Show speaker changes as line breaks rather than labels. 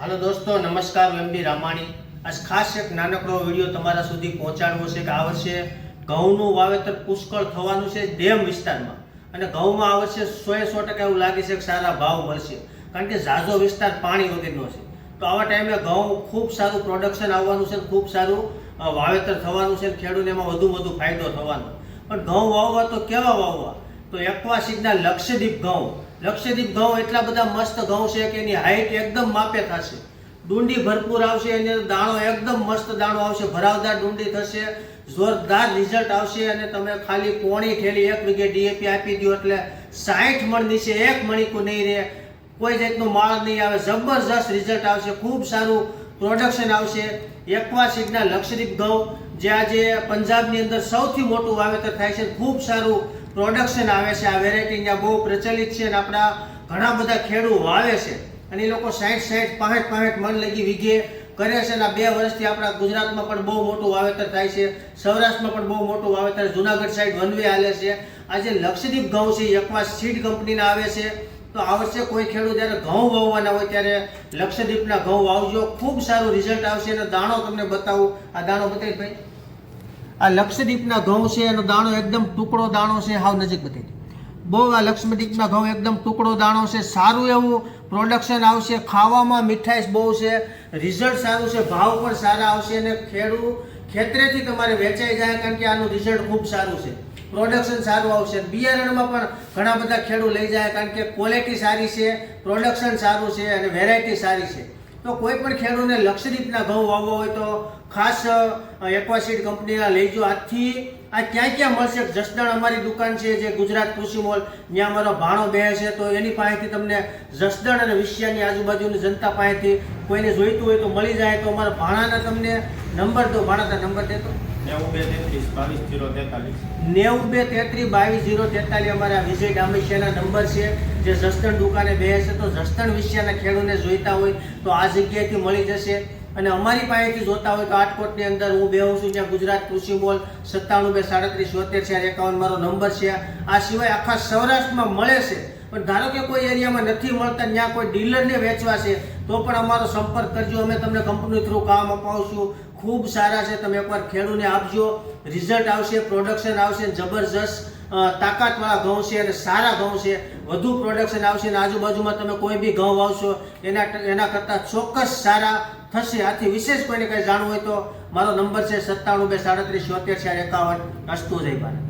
હાલો દોસ્તો, નમસ્કાર, હું એમડી રામાણી. આજ ખાસ એક નાનકડો વીડિયો તમારા સુધી પહોંચાડવો છે કે આ વર્ષે ઘઉંનું વાવેતર પુષ્કળ થવાનું છે ડેમ વિસ્તારમાં. અને ઘઉંમાં આ વર્ષે સોએ સો ટકા એવું લાગે છે કે સારા ભાવ મળશે. કારણ કે ઝાઝો વિસ્તાર પાણી વગેરેનો છે. તો આવા ટાઈમે ઘઉં ખૂબ સારું પ્રોડક્શન આવવાનું છે ખૂબ સારું વાવેતર થવાનું છે ખેડૂતને એમાં વધુ વધુ ફાયદો થવાનો. પણ ઘઉં વાવવા તો કેવા વાવવા? તો એકવા સીધના લક્ષદ્વીપ ઘઉં. લક્ષદ્વીપ ઘઉં એટલા બધા મસ્ત ઘઉં છે કે એની હાઈટ એકદમ માપે થશે. ડુંડી ભરપૂર આવશે અને દાણો એકદમ મસ્ત દાણો આવશે, ભરાવદાર ડુંડી થશે, જોરદાર રિઝલ્ટ આવશે અને તમે ખાલી કોણી ઠેલી એક વીઘે ડીએપી આપી દો એટલે સાઠ મણ નીચે એક મણીકું નહીં રહે. કોઈ જાતનું માળ નહીં આવે, જબરજસ્ત રિઝલ્ટ આવશે, ખૂબ સારું પ્રોડક્શન આવશે. એકવા સીડના લક્ષદ્વીપ ઘઉં, જે આજે પંજાબની અંદર સૌથી મોટું વાવેતર થાય છે, ખૂબ સારું પ્રોડક્શન આવે છે, આ વેરાયટી ત્યાં બહુ પ્રચલિત છે અને આપણા ઘણા બધા ખેડૂત વાવે છે. અને એ લોકો સાઠ સાઠ પાંઠ પાંઠ મન લગી વીઘે કરે છે અને બે વર્ષથી આપણા ગુજરાતમાં પણ બહુ મોટું વાવેતર થાય છે. સૌરાષ્ટ્રમાં પણ બહુ મોટું વાવેતર જુનાગઢ સાઈડ વનવે હાલે છે. આજે લક્ષદ્વીપ ઘઉં છે, એ સીડ કંપનીના આવે છે. તો આ વર્ષે કોઈ ખેડૂત જ્યારે ઘઉં વાવવાના હોય ત્યારે લક્ષદ્વીપના ઘઉં વાવજો. ખૂબ સારું રિઝલ્ટ આવશે અને દાણો તમને બતાવું. આ દાણો બતાવી ભાઈ. આ લક્ષદ્વીપના ઘઉં છે, એનો દાણો એકદમ ટુકડો દાણો છે, હાવ નજીક બધી. બહુ આ લક્ષ્મદ્વીપના ઘઉં એકદમ ટુકડો દાણો છે, સારું એવું પ્રોડક્શન આવશે, ખાવામાં મીઠાઈશ બહુ છે રિઝલ્ટ સારું છે, ભાવ પણ સારા આવશે અને ખેડૂત ખેતરેથી તમારે વેચાઈ જાય કારણ કે આનું રિઝલ્ટ ખૂબ સારું છે. પ્રોડક્શન સારું આવશે. બિયારણમાં પણ ઘણા બધા ખેડૂત લઈ જાય કારણ કે ક્વોલિટી સારી છે પ્રોડક્શન સારું છે અને વેરાયટી સારી છે. તો કોઈ પણ ખેડૂતને લક્ષદ્વીપના ઘઉં વાવવા હોય તો ખાસ એક્વાસીડ કંપનીના લઈજો આજથી આ ક્યાં ક્યાં મળશે? જસદણ અમારી દુકાન છે જે ગુજરાત કૃષિ મોલ. ત્યાં અમારો ભાણો બે છે. તો એની પાસેથી તમને જસદણ અને વિશ્યાની આજુબાજુની જનતા પાસેથી કોઈને જોઈતું હોય તો મળી જાય. તો અમારા ભાણાના તમને નંબર દો. ભાણાના નંબર દેતો
નેવું બે તેત્રીસ, બાવીસ, જીરો તેતાલીસ.
અમારા વિજય ડામૈયાના નંબર છે. જે જસદણ દુકાને બે છે, તો જસદણ વિષયના ખેડૂને જોઈતા હોય તો આ જગ્યાએથી મળી જશે. અને અમારી પાસેથી જોતા હોય તો આટકોટની અંદર હું બેહું છું, જ્યાં ગુજરાત કૃષિ મોલ સત્તાણું બે સાડત્રીસ સોતેર ચાર એકાવન મારો નંબર છે. આ સિવાય આખા સૌરાષ્ટ્રમાં મળે છે. પણ ધારો કે કોઈ એરિયામાં નથી મળતા, ત્યાં કોઈ ડીલરને વેચવા છે તો પણ અમારો સંપર્ક કરજો. અમે તમને કંપની થ્રુ કામ અપાવશું. ખૂબ સારા છે. તમે એકવાર ખેડૂને આપજો. રિઝલ્ટ આવશે પ્રોડક્શન આવશે જબરજસ્ત તાકાતવાળા ઘઉં છે અને સારા ઘઉં છે. વધુ પ્રોડક્શન આવશે અને આજુબાજુમાં તમે કોઈ બી ઘઉં વાવશો, એના એના કરતાં ચોક્કસ સારા થશે. આથી વિશેષ કોઈને કંઈ જાણવું હોય તો મારો નંબર છે સત્તાણું બે સાડત્રીસ, છોતેર, ચાર, એકાવન, અસ્તુ જય ભારત.